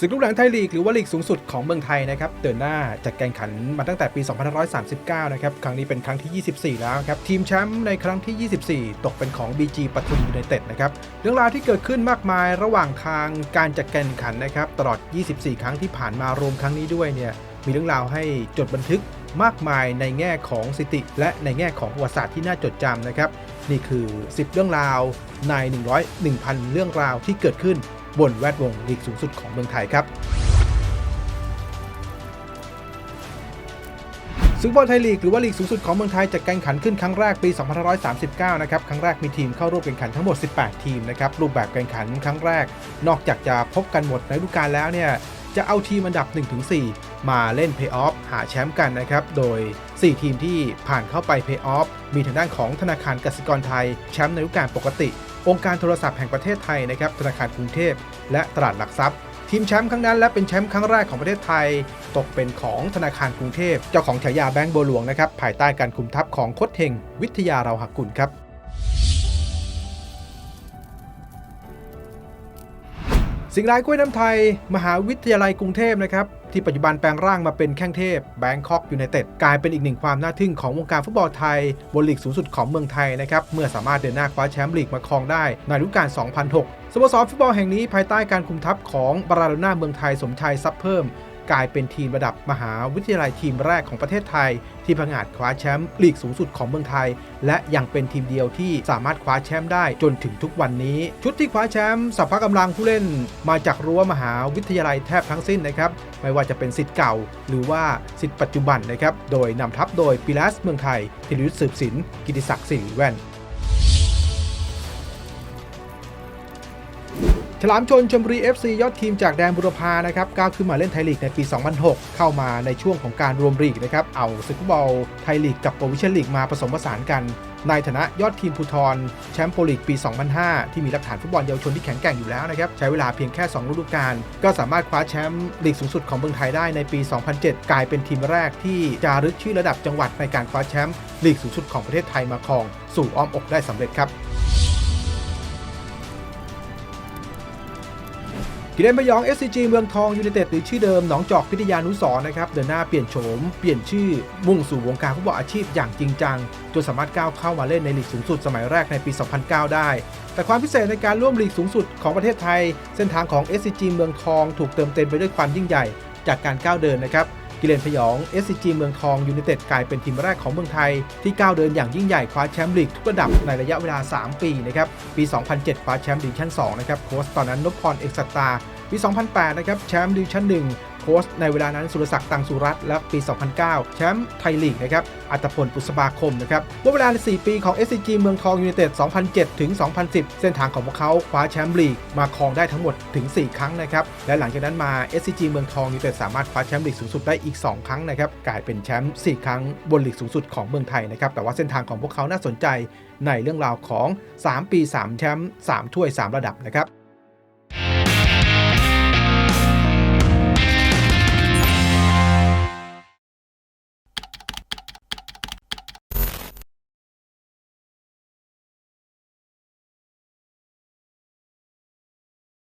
ศึกลูกหนังไทยลีกหรือว่าลีกสูงสุดของเมืองไทยนะครับเดินหน้าจัดการขันมาตั้งแต่ปี 2539 นะครับ ครั้งนี้เป็นครั้งที่ 24 แล้วครับ ทีมแชมป์ในครั้งที่ 24 ตกเป็นของ BG ปทุมยูไนเต็ดนะครับ เรื่องราวที่เกิดขึ้นมากมายระหว่างทางการจัดการขันนะครับตลอด 24 ครั้งที่ผ่านมารวมครั้งนี้ด้วยเนี่ยมีเรื่องราวให้จดบันทึกมากมายในแง่ของสิติ และในแง่ของประวัติศาสตร์ที่น่าจดจำนะครับ นี่คือ 10 เรื่องราวใน 100 1,000 เรื่องราวที่เกิดขึ้น บนแวดวงลีกสูงสุดของเมืองไทยครับ ซึกบอลไทยลีกหรือว่าลีกสูงสุดของเมืองไทยจัดการแข่งขันขึ้นครั้งแรกปี 2539 นะครับ ครั้งแรกมีทีมเข้าร่วมแข่งขันทั้งหมด 18 ทีมนะครับ รูปแบบการแข่งขันครั้งแรก นอกจากจะพบกันหมดในฤดูกาลแล้วเนี่ย จะเอาทีมอันดับ 1-4 มาเล่นเพย์ออฟหาแชมป์กันนะครับ โดย 4 ทีมที่ผ่านเข้าไปเพย์ออฟมีทางด้านของธนาคารกสิกรไทยแชมป์ในฤดูกาลปกติ องค์การโทรศัพท์แห่งประเทศไทยนะครับธนาคารกรุงเทพและตลาดหลักทรัพย์ ทีมแชมป์ครั้งนั้นและเป็นแชมป์ครั้งแรกของประเทศไทย ตกเป็นของธนาคารกรุงเทพ เจ้าของฉายาแบงก์บัวหลวงนะครับภายใต้การคุมทัพของโค้ชเฮงวิทยาเราหักกุลครับ สิงห์รายกล้วยน้ำไทย มหาวิทยาลัยกรุงเทพนะครับ ที่ปัจจุบันแปลงร่างมาเป็นแข้งเทพแบงคอกยูไนเต็ดกลายเป็นอีกหนึ่งความน่าทึ่งของวงการฟุตบอลไทย บนลีกสูงสุดของเมืองไทยนะครับ เมื่อสามารถเดินหน้าคว้าแชมป์ลีกมาครองได้ในฤดูกาล 2006สโมสรฟุตบอลแห่งนี้ภายใต้การคุมทัพของบาราโลน่าเมืองไทยสมชายซับเพิ่ม กลายเป็นทีมระดับมหาวิทยาลัยทีมแรกของประเทศไทย ที่พังอาจคว้าแชมป์ลีกสูงสุดของเมืองไทย และยังเป็นทีมเดียวที่สามารถคว้าแชมป์ได้จนถึงทุกวันนี้ ชุดที่คว้าแชมป์สัพพะกำลังผู้เล่น มาจากรั้วมหาวิทยาลัยแทบทั้งสิ้นนะครับไม่ว่าจะเป็นสิทธิ์เก่า หรือว่าสิทธิ์ปัจจุบันนะครับโดยนำทัพโดยปิลัสเมืองไทยธีรยุทธสืบสินกิติศักดิ์สิริแว่น ฉลามชนชมบุรี FC ยอดทีมจากแดนบุรพานะครับก้าวขึ้นมาเล่นไทยลีกในปี 2006 เข้ามาในช่วงของการรวมลีกนะครับเอาศึกฟุตบอลไทยลีกกับโปรวิชั่นลีกมาผสมผสานกัน ในฐานะยอดทีมภูทรแชมป์โปรลีกปี 2005 ที่มีหลักฐานฟุตบอลเยาวชนที่แข็งแกร่งอยู่แล้วนะครับใช้เวลาเพียงแค่ 2 ฤดูกาลก็สามารถคว้าแชมป์ลีกสูงสุดของเมืองไทยได้ในปี 2007 กลายเป็นทีมแรกที่จารึกชื่อระดับจังหวัดในการคว้าแชมป์ลีกสูงสุดของประเทศไทยมาครอง สู่อ้อมอกได้สำเร็จครับ กิเลนพยอง SCG เมืองทองยูเนเต็ดหรือชื่อเดิมหนองจอกพิทยานุสรนะครับเดินหน้าเปลี่ยนโฉม เปลี่ยนชื่อมุ่งสู่วงการฟุตบอลอาชีพอย่างจริงจังจนสามารถก้าวเข้ามาเล่นในลีกสูงสุดสมัยแรกในปี 2009 ได้ แต่ความพิเศษในการร่วมลีกสูงสุดของประเทศไทย เส้นทางของ SCG เมืองทองถูกเติมเต็มไปด้วยความยิ่งใหญ่ จากการก้าวเดินนะครับ กิเลนพยอง SCG เมืองทองยูเนเต็ดกลายเป็นทีมแรกของเมืองไทย ที่ก้าวเดินอย่างยิ่งใหญ่คว้าแชมป์ลีกทุกระดับในระยะเวลา 3 ปีนะครับปี 2007 คว้าแชมป์ดิวิชั่น2นะครับโค้ชตอนนั้นนพพรเอกสัตาปี 2008 นะครับแชมป์ดิวิชั่น1 ค้ชในเวลานั้นสุรศักดิ์ตังสุรัตน์และปี 2009 แชมป์ไทยลีกนะครับอัตพลปุษบาคมนะครับเมื่อเวลาใน 4 ปีของ SCG เมืองทองยูไนเต็ด 2007 ถึง 2010 เส้นทางของพวกเขาคว้าแชมป์ลีกมาครองได้ทั้งหมดถึง 4 ครั้งนะครับและหลังจากนั้นมา SCG เมืองทองยูไนเต็ดสามารถคว้าแชมป์ลีกสูงสุดได้อีก 2 ครั้งนะครับกลายเป็นแชมป์4ครั้งบนลีกสูงสุดของเมืองไทยนะครับแต่ว่าเส้นทางของพวกเขาน่าสนใจในเรื่องราวของ 3 ปี 3 แชมป์ 3 ถ้วย 3 ระดับนะครับ